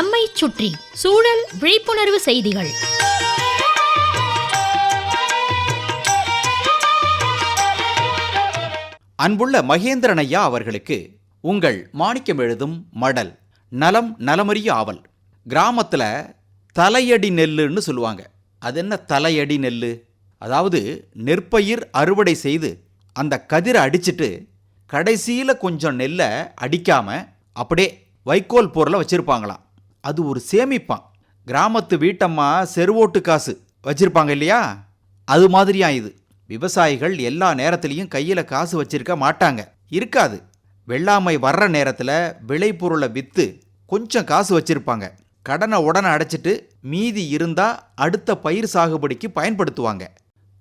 நம்மை சுற்றி சூழல் விழிப்புணர்வு செய்திகள். அன்புள்ள மகேந்திரன் ஐயா அவர்களுக்கு உங்கள் மாணிக்கம் எழுதும் மடல் நலம் நலமறிய ஆவல். கிராமத்தில் தலையடி நெல்லுன்னு சொல்லுவாங்க. அது என்ன தலையடி நெல்லு? அதாவது நெற்பயிர் அறுவடை செய்து அந்த கதிரை அடிச்சிட்டு கடைசியில் கொஞ்சம் நெல்லை அடிக்காம அப்படியே வைக்கோல் பொருளை வச்சிருப்பாங்களாம். அது ஒரு சேமிப்பான். கிராமத்து வீட்டம்மா செருவோட்டு காசு வச்சிருப்பாங்க இல்லையா? அது மாதிரியா இது. விவசாயிகள் எல்லா நேரத்துலையும் கையில் காசு வச்சிருக்க மாட்டாங்க. இருக்காது. வெள்ளாமை வர்ற நேரத்தில் விளைபொருளை விற்று கொஞ்சம் காசு வச்சிருப்பாங்க. கடனை உடனே அடைச்சிட்டு மீதி இருந்தால் அடுத்த பயிர் சாகுபடிக்கு பயன்படுத்துவாங்க.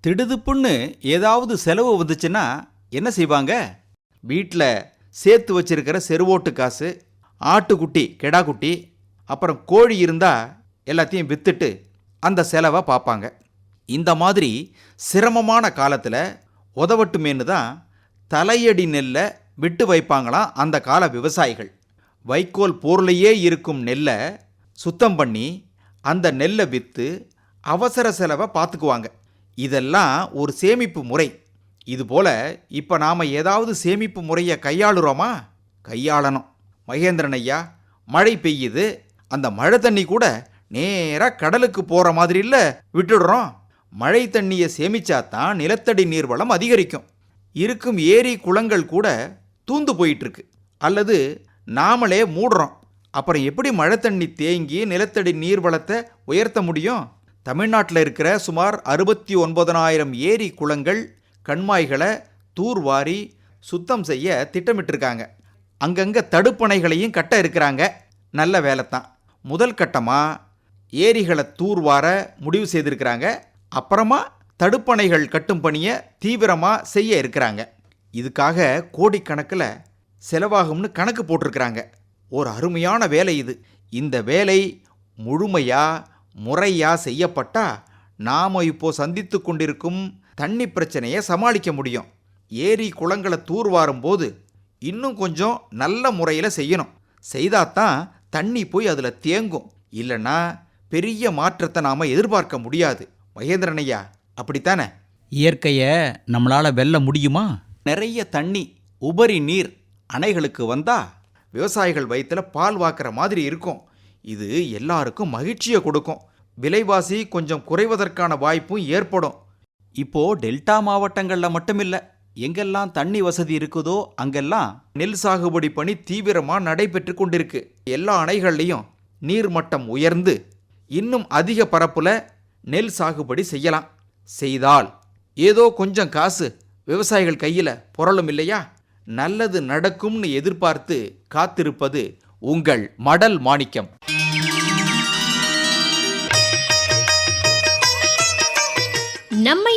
திடுதுப்புன்னு ஏதாவது செலவு வந்துச்சுன்னா என்ன செய்வாங்க? வீட்டில் சேர்த்து வச்சிருக்கிற செருவோட்டு காசு ஆட்டுக்குட்டி கெடாக்குட்டி அப்புறம் கோழி இருந்தால் எல்லாத்தையும் விற்றுட்டு அந்த செலவை பார்ப்பாங்க. இந்த மாதிரி சிரமமான காலத்தில் உதவட்டுமேனு தான் தலையடி நெல்லை விட்டு வைப்பாங்களாம் அந்த கால விவசாயிகள். வைக்கோல் போர்லையே இருக்கும் நெல்லை சுத்தம் பண்ணி அந்த நெல்லை விற்று அவசர செலவை பார்த்துக்குவாங்க. இதெல்லாம் ஒரு சேமிப்பு முறை. இதுபோல் இப்போ நாம் ஏதாவது சேமிப்பு முறையை கையாளுறோமா? கையாளணும். மகேந்திரன் ஐயா மழை பெய்யுது அந்த மழை தண்ணி கூட நேராக கடலுக்கு போகிற மாதிரி இல்லை விட்டுடுறோம். மழை தண்ணியை சேமிச்சா தான் நிலத்தடி நீர்வளம் அதிகரிக்கும். இருக்கும் ஏரி குளங்கள் கூட தூந்து போயிட்டுருக்கு அல்லது நாமளே மூடுறோம். அப்புறம் எப்படி மழை தண்ணி தேங்கி நிலத்தடி நீர்வளத்தை உயர்த்த முடியும்? தமிழ்நாட்டில் இருக்கிற சுமார் அறுபத்தி ஒன்பதனாயிரம் ஏரி குளங்கள் கண்மாய்களை தூர்வாரி சுத்தம் செய்ய திட்டமிட்டிருக்காங்க. அங்கங்கே தடுப்பணைகளையும் கட்ட இருக்கிறாங்க. நல்ல வேலை தான். முதல் கட்டமாக ஏரிகளை தூர்வார முடிவு செய்திருக்கிறாங்க. அப்புறமா தடுப்பணைகள் கட்டும் பணியை தீவிரமாக செய்ய இருக்கிறாங்க. இதுக்காக கோடிக்கணக்கில் செலவாகும்னு கணக்கு போட்டிருக்கிறாங்க. ஒரு அருமையான வேலை இது. இந்த வேலை முழுமையாக முறையாக செய்யப்பட்டால் நாம் இப்போ சந்தித்து கொண்டிருக்கும் தண்ணி பிரச்சனையை சமாளிக்க முடியும். ஏரி குளங்களை தூர்வாரும் போது இன்னும் கொஞ்சம் நல்ல முறையில் செய்யணும். செய்தாதான் தண்ணி போய் அதில் தேங்கும். இல்லைன்னா பெரிய மாற்றத்தை நாம் எதிர்பார்க்க முடியாது. மகேந்திரன் ஐயா அப்படித்தானே? இயற்கையை நம்மளால் வெல்ல முடியுமா? நிறைய தண்ணி உபரி நீர் அணைகளுக்கு வந்தா விவசாயிகள் வயிற்றுல பால் வாக்குற மாதிரி இருக்கும். இது எல்லாருக்கும் மகிழ்ச்சியை கொடுக்கும். விலைவாசி கொஞ்சம் குறைவதற்கான வாய்ப்பும் ஏற்படும். இப்போ டெல்டா மாவட்டங்களில் மட்டுமில்ல. எங்கெல்லாம் தண்ணி வசதி இருக்குதோ அங்கெல்லாம் நெல் சாகுபடி பணி தீவிரமாக நடைபெற்று கொண்டிருக்கு. எல்லா அணைகள்லையும் நீர்மட்டம் உயர்ந்து இன்னும் அதிக பரப்புல நெல் சாகுபடி செய்யலாம். செய்தால் ஏதோ கொஞ்சம் காசு விவசாயிகள் கையில் புரளும் இல்லையா? நல்லது நடக்கும்னு எதிர்பார்த்து காத்திருப்பது உங்கள் மடல் மாணிக்கம்.